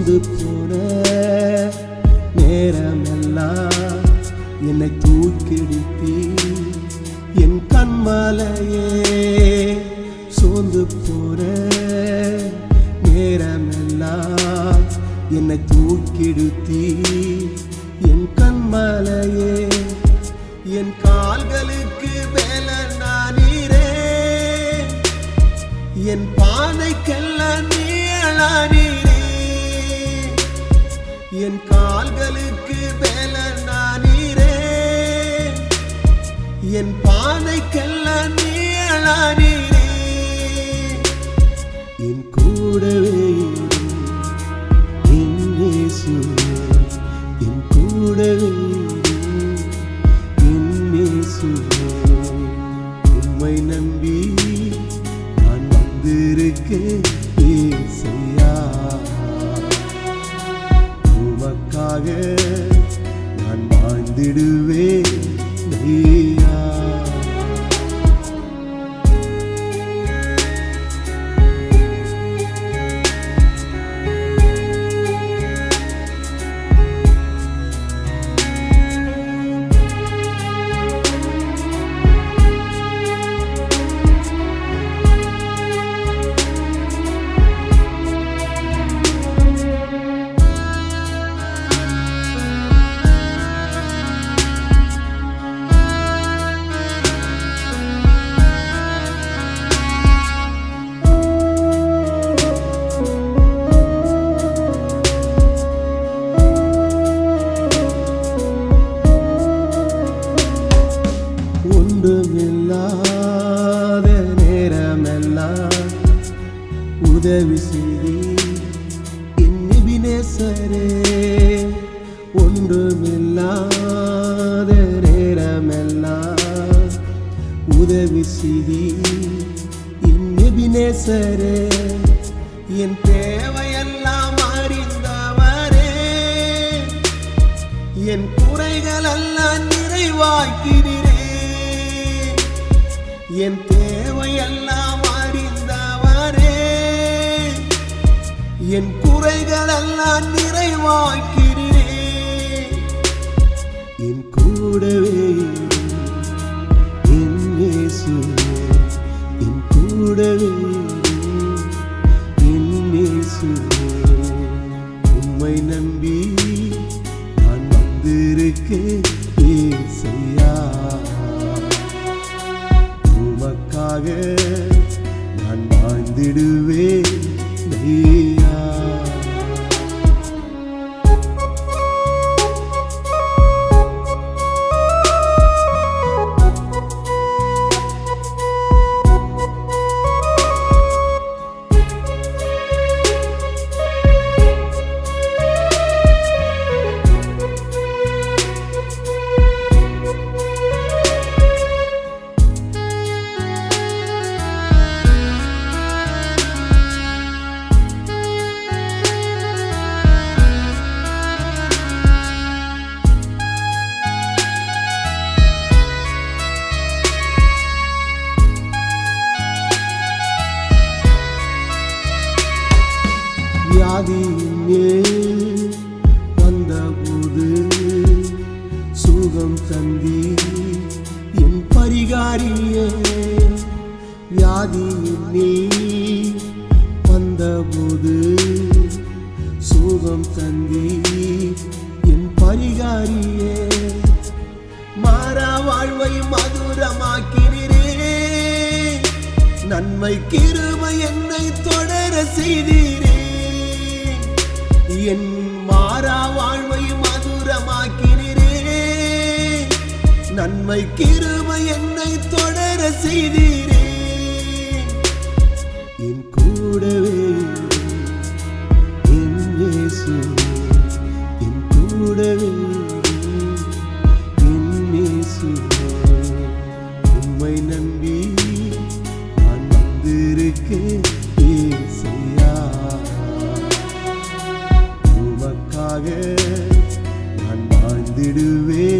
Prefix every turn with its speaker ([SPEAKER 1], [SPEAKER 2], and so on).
[SPEAKER 1] சோர்ந்து போன நேரமெல்லாம் என்னை தூக்கிடித்தி. என் கண்மலையே சோர்ந்து போன நேரமெல்லாம் என்னை தூக்கிடுத்தி. என் கண்மலையே என் கால்களுக்கு மேல நானீரே என் பாதைக்கெல்லாம் நீளானீரே என் கால்களுக்கு மேல நானீரே என் பாதைக்கெல்லாம் நீளானீரே என் உதவி செய்தி இன்னிபினேசரே ஒன்றுமில்லாத நேரமெல்லாம் உதவி செய்தி இன்னிபினேசரே என் தேவையெல்லாம் அறிந்தவரே என் குறைகள் எல்லாம் நிறைவாக்கிறீரே என் தேவை என் குறைகளெல்லாம் நிறைவாக்கிறீரே என் கூடவே என் இயேசு என் கூடவே என் இயேசு. உம்மை நம்பி நான் வந்திருக்கேன் ஏசையா. உமக்காக நான் வாழ்ந்திடுவேன். வியாதியில் வந்தபோது சுகம் தந்தி என் பரிகாரியே வியாதியில் வந்தபோது சுகம் தந்தி என் பரிகாரியே. மாறா வாழ்வை மதுரமாக்கிறீரே நன்மை கிருமை என்னை தொடர செய்தீரே. என் மாறா வாழ்வை மதுரமாக்கிறீரே நன்மை கிருபை என்னை தொடர செய்தீரே. away